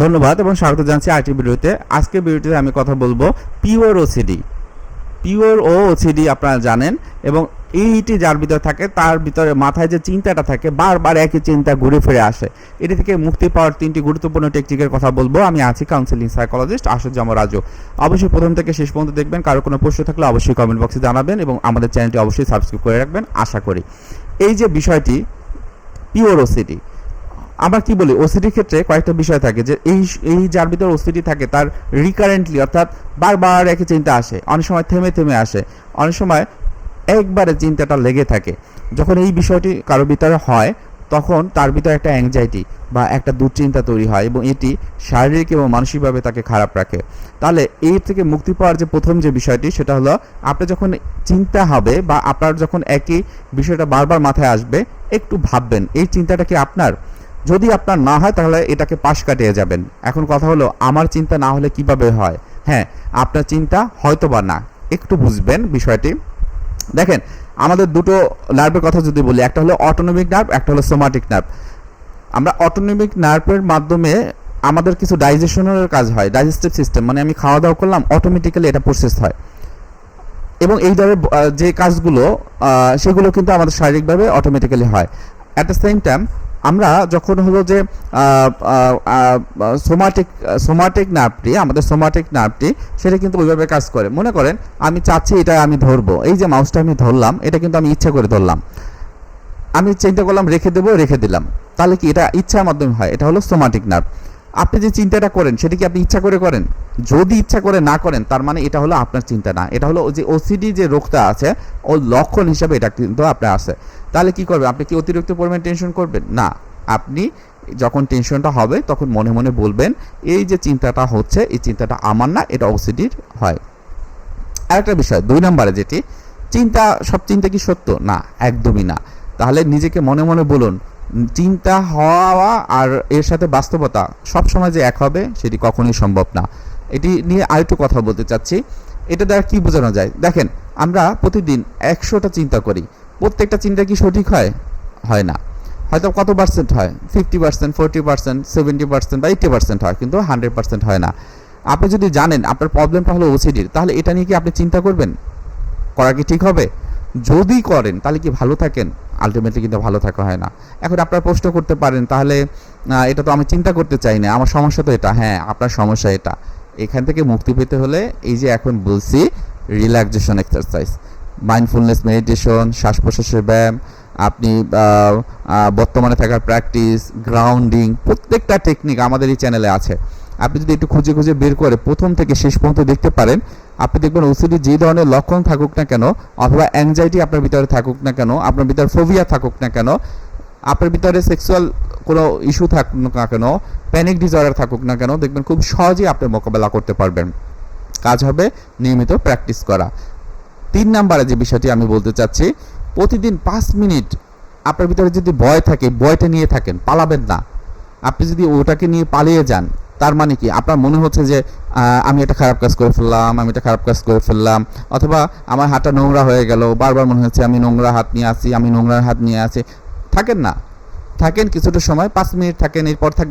ধন্যবাদ এবং স্বাগত জানাচ্ছি আইটি ভিডিওতে। আজকে ভিডিওতে আমি কথা বলব পিওর ওসিডি পিওর ও ওসিডি আপনারা জানেন এবং এইটি যার ভিতরে থাকে, তার ভিতরে মাথায় যে চিন্তাটা থাকে, বারবার একই চিন্তা ঘুরে ফিরে আসে। এটি থেকে মুক্তি পাওয়ার তিনটি গুরুত্বপূর্ণ টেকনিকের কথা বলব। আমি আছি কাউন্সিলিং সাইকোলজিস্ট আশুজ্জামা রাজু। অবশ্যই প্রথম থেকে শেষ পর্যন্ত দেখবেন, কারও কোনো প্রশ্ন থাকলে অবশ্যই কমেন্ট বক্সে জানাবেন এবং আমাদের চ্যানেলটি অবশ্যই সাবস্ক্রাইব করে রাখবেন, আশা করি। এই যে বিষয়টি, পিওর ওসিডি আমরা কি বলি? ওসিডির ক্ষেত্রে কয়েকটা বিষয় থাকে যে এই এই যার ভিতর ওসিডি থাকে তার রিকারেন্টলি অর্থাৎ বারবার একই চিন্তা আসে, অনেক সময় থেমে থেমে আসে, অনেক সময় একবারে চিন্তাটা লেগে থাকে। যখন এই বিষয়টি কারও ভিতরে হয়, তখন তার ভিতরে একটা অ্যাংজাইটি বা একটা দুশ্চিন্তা তৈরি হয় এবং এটি শারীরিক এবং মানসিকভাবে তাকে খারাপ রাখে। তাহলে এই থেকে মুক্তি পাওয়ার যে প্রথম যে বিষয়টি, সেটা হলো আপনি যখন চিন্তা হবে বা আপনার যখন একই বিষয়টা বারবার মাথায় আসবে, একটু ভাববেন, এই চিন্তাটা কি আপনার? যদি আপনার না হয়, তাহলে এটাকে পাশ কাটিয়ে যাবেন। এখন কথা হলো, আমার চিন্তা না হলে কীভাবে হয়? হ্যাঁ আপনার চিন্তা হয়তো বা না। একটু বুঝবেন বিষয়টি। দেখেন, আমাদের দুটো নার্ভের কথা যদি বলি, একটা হলো অটোনমিক নার্ভ একটা হলো সোমাটিক নার্ভ আমরা অটোনমিক নার্ভের মাধ্যমে আমাদের কিছু ডাইজেশনের কাজ হয় ডাইজেস্টিভ সিস্টেম মানে আমি খাওয়া দাওয়া করলাম অটোমেটিক্যালি এটা প্রসেস হয়। এবং এই ধরনের যে কাজগুলো সেগুলো কিন্তু আমাদের শারীরিকভাবে অটোমেটিক্যালি হয়। অ্যাট দ্য সেম টাইম আমরা যখন হলো যে সোমাটিক সোমাটিক নার্ভটি আমাদের সোমাটিক নার্ভটি সেটা কিন্তু ওইভাবে কাজ করে। মনে করেন, আমি চাচ্ছি এটা আমি ধরবো। এই যে মাউসটা আমি ধরলাম, এটা কিন্তু আমি ইচ্ছা করে ধরলাম। আমি চিন্তা করলাম, রেখে দেবো, রেখে দিলাম। তাহলে কি এটা ইচ্ছার মাধ্যমে হয়? এটা হলো সোমাটিক নার্ভ আপনি যে চিন্তাটা করেন, সেটা কি আপনি ইচ্ছা করে করেন? যদি ইচ্ছা করে না করেন, তার মানে এটা হলো আপনার চিন্তা না। এটা হলো যে ওসিডি যে রোগটা আছে, ওর লক্ষণ হিসাবে এটা কিন্তু আপনার আছে। তাহলে কি করবেন? আপনি কি অতিরিক্ত পরিমাণ টেনশন করবেন? না। আপনি যখন টেনশনটা হবে, তখন মনে মনে বলবেন, এই যে চিন্তাটা হচ্ছে, এই চিন্তাটা আমার না, এটা ওসিডির হয়। আরেকটা বিষয়, দুই নম্বরে যেটি, চিন্তা, সব চিন্তা কি সত্য? না, একদমই না। তাহলে নিজেকে মনে মনে বলুন চিন্তা হওয়া আর এর সাথে বাস্তবতা সব সময় যে এক হবে, সেটি কখনোই সম্ভব না। এটি নিয়ে আরেকটু কথা বলতে চাচ্ছি। এটা দ্বারা কি বোঝানো যায়? দেখেন, আমরা প্রতিদিন একশোটা চিন্তা করি। প্রত্যেকটা চিন্তা কি সঠিক হয়? হয় না। হয়তো কত পার্সেন্ট হয়? Fifty percent forty percent seventy percent বা এইটি পার্সেন্ট হয়, কিন্তু হান্ড্রেড পার্সেন্ট হয় না। আপনি যদি জানেন আপনার প্রবলেমটা হলো ওসিডির তাহলে এটা নিয়ে কি আপনি চিন্তা করবেন? করা কি ঠিক হবে? যদি করেন, তাহলে কি ভালো থাকেন? আলটিমেটলি কিন্তু ভালো থাকা হয় না। এখন আপনারা প্রশ্ন করতে পারেন, তাহলে এটা তো আমি চিন্তা করতে চাই না, আমার সমস্যা তো এটা হ্যাঁ আপনার সমস্যা এটা। এখান থেকে মুক্তি পেতে হলে এই যে এখন বলছি রিল্যাক্সেশন এক্সারসাইজ মাইন্ডফুলনেস মেডিটেশন শ্বাস প্রশ্বাসের ব্যায়াম, আপনি বর্তমানে থাকার প্র্যাকটিস গ্রাউন্ডিং প্রত্যেকটা টেকনিক আমাদের এই চ্যানেলে আছে। আপনি যদি একটু খুঁজে খুঁজে বের করে প্রথম থেকে শেষ পর্যন্ত দেখতে পারেন আপনি দেখবেন ওসিডি যে ধরনের লক্ষণ থাকুক না কেন, অথবা অ্যাংজাইটি আপনার ভিতরে থাকুক না কেন, আপনার ভিতরে ফোবিয়া থাকুক না কেন, আপনার ভিতরে সেক্সুয়াল কোনো ইস্যু থাকুক না কেন প্যানিক ডিসঅর্ডার থাকুক না কেন, দেখবেন খুব সহজেই আপনি মোকাবেলা করতে পারবেন। কাজ হবে নিয়মিত প্র্যাকটিস করা। তিন নাম্বারে যে বিষয়টি আমি বলতে চাচ্ছি, প্রতিদিন পাঁচ মিনিট আপনার ভিতরে যদি ভয় থাকে, ভয়টা নিয়ে থাকেন, পালাবেন না। আপনি যদি ওটাকে নিয়ে পালিয়ে যান, তার মানে কি? আপনার মনে হচ্ছে যে আমি একটা খারাপ কাজ করে ফেললাম, আমি একটা খারাপ কাজ করে ফেললাম। অথবা আমার হাতটা নোংরা হয়ে গেল, বারবার মনে হচ্ছে আমি নোংরা হাত নিয়ে আসি আমি নোংরার হাত নিয়ে আসি থাকেন না। থাকেন কিছুটা সময়, পাঁচ মিনিট থাকেন, এরপর থাকবেন